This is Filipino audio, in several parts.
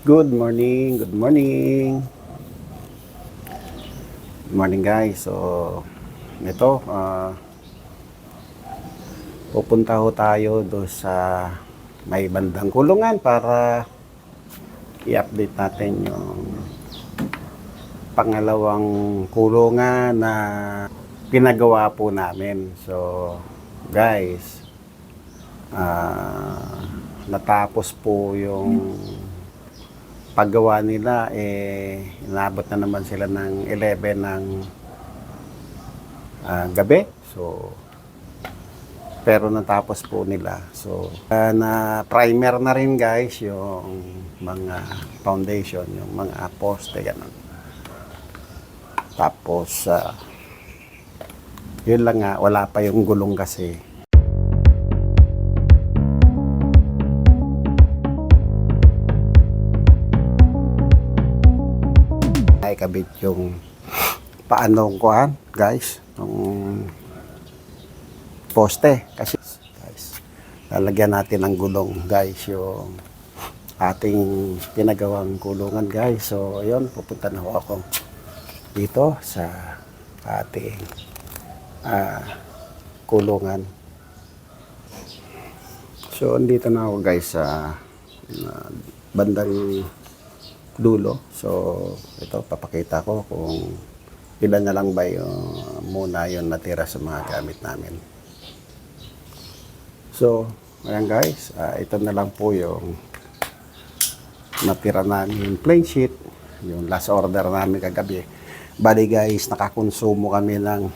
Good morning, good morning. Good morning guys. So, ito, ah, pupunta ho tayo do sa may bandang kulungan para i-update natin yung pangalawang kulungan na pinagawa po namin. So, guys, ah, natapos po yung paggawa nila eh inabot na naman sila ng 11 ng ah, gabi. So pero natapos po nila. So ah, na primer na rin guys yung mga foundation, yung mga poste ganun. Tapos ah, yun lang nga wala pa yung gulong kasi. Ay kabit yung paanong kuhan, guys, ng poste. Kasi, guys, lalagyan natin ng gulong, guys, yung ating pinagawang kulungan, guys. So, ayun, pupunta na ako dito sa ating ah, kulungan. So, andito na ako, guys, sa ah, bandang dulo. So, ito, papakita ko kung ilan na lang ba yung muna yung natira sa mga gamit namin. So, ayan guys, ah, ito na lang po yung natira namin plain sheet, yung last order namin kagabi. Bali guys, nakakonsumo kami ng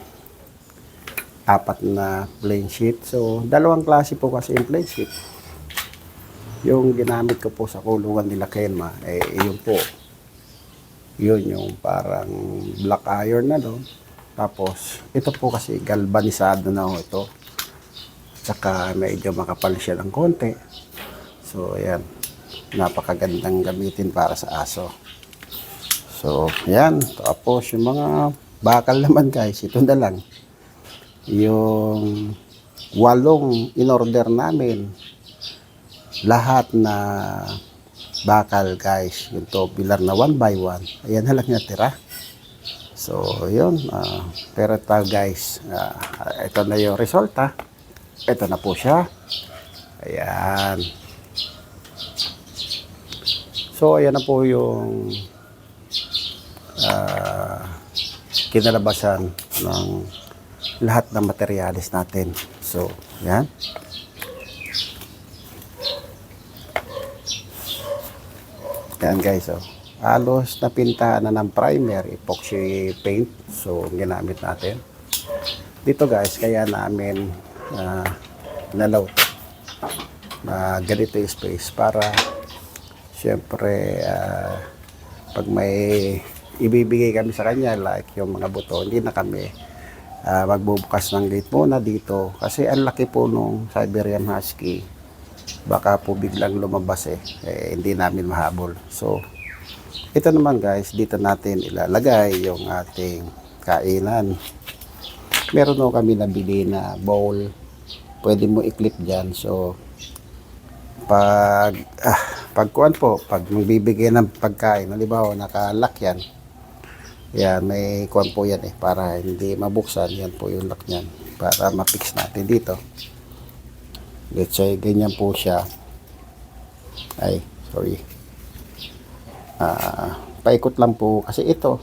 apat na plain sheet. So, dalawang klase po kasi yung plain sheet yung ginamit ko po sa kulungan nila Kenma, eh, yun po. Yun yung parang black iron na doon. Tapos, ito po kasi galvanisado na ho ito. Tsaka medyo makapal siya ng konti. So, ayan. Napakagandang gamitin para sa aso. So, ayan. Tapos, yung mga bakal naman guys, ito na lang. Yung walong in-order namin, lahat na bakal guys yung tubular na one by one. Ayan na lang natira so yun ah, pero ito guys ah, ito na yung resulta ito na po siya. Ayan. So ayan na po yung ah, kinalabasan ng lahat ng materialis natin. So yan Yan guys, oh. Halos napinta na ng primer, epoxy paint. So, ginamit natin. Dito guys, kaya namin uh, nalaw na ganito yung space para syempre ah, pag may ibibigay kami sa kanya like yung mga buto, hindi na kami ah, magbubukas ng gate muna dito kasi ang laki po nung Siberian Husky baka po biglang lumabas eh, eh hindi namin mahabol. So, ito naman guys, dito natin ilalagay yung ating kainan. Meron no kami nabili na bowl. Pwede mo i-clip dyan. So, pag, ah, pag kuwan po, pag magbibigay ng pagkain, halimbawa nakalock yan, yan, may kuwan po yan eh, para hindi mabuksan, yan po yung lock niyan, para ma-fix natin dito. Let's say, ganyan po siya. Ay, sorry. Ah, paikot lang po kasi ito.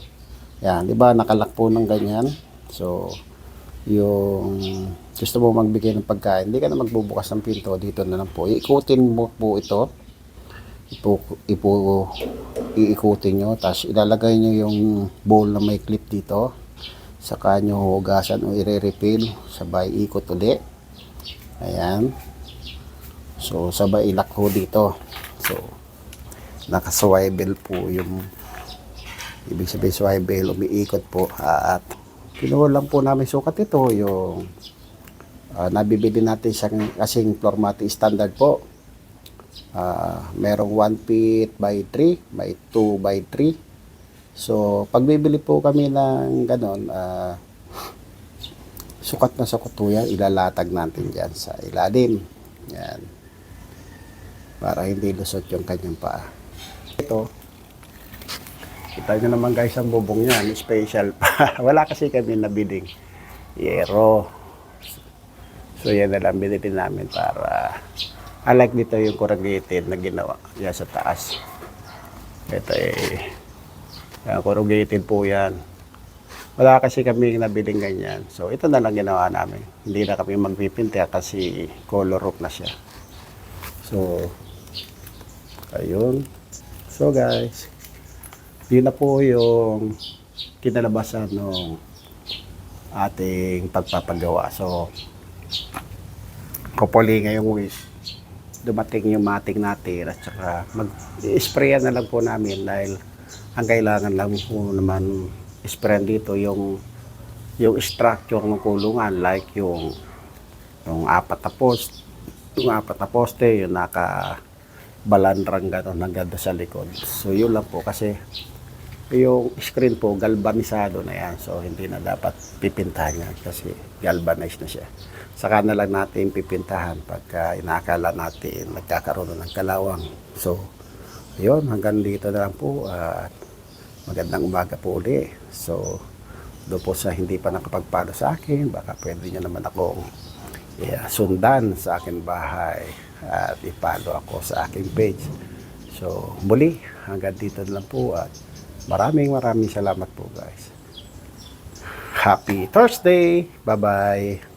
Yan, 'di ba? Nakalak po ng ganyan. So, yung gusto mo magbigay ng pagkain, hindi ka na magbubukas ng pinto dito na lang po. Iikutin mo po ito. Ipo, ipo, iikutin nyo. Tapos ilalagay nyo yung bowl na may clip dito. Saka nyo hugasan o i-refill. Sabay ikot ulit. Ayan. So, sabay ilak ko dito. So, naka-swivel po yung ibig sabihin swivel, umiikot po. at kinuha lang po namin sukat ito, yung ah, nabibili natin siyang kasing floor mat standard po. Ah, merong 1 feet by 3 by 2 by 3. So, pag bibili po kami ng ganon, ah, sukat na sukat po yan, ilalatag natin dyan sa ilalim. Yan. Para hindi lusot yung kanyang paa. Ito kita nyo naman guys ang bubong yan, special pa. Wala kasi kami nabiling yero. So yan na lang binili namin para like dito yung corrugated na ginawa yan sa taas. Ito eh, yan, corrugated po yan. Wala kasi kami nabiling ganyan. So ito na lang ginawa namin. Hindi na kami magpipinta kasi color roof na siya. So, ayun. So guys, yun na po yung kinalabasan ng ating pagpapagawa. So, hopefully ngayong week, dumating yung mating natin at saka mag-sprayan na lang po namin dahil ang kailangan lang po naman sprayan dito yung yung structure ng kulungan like yung yung apat na post yung apat na poste yung naka balandrang gano'n hanggang sa likod. So yun lang po kasi yung screen po galvanisado na yan. So hindi na dapat pipintahan yan kasi galvanized na siya. Saka na lang natin pipintahan pagka inakala natin nagkakaroon na ng kalawang. So yun hanggang dito na lang po at magandang umaga po uli. So doon po sa hindi pa nakapagpalo sa akin baka pwede nyo naman akong yeah, sundan sa aking bahay at ipalo ako sa aking page. So muli hanggang dito lang po at maraming maraming salamat po guys. Happy Thursday! Bye bye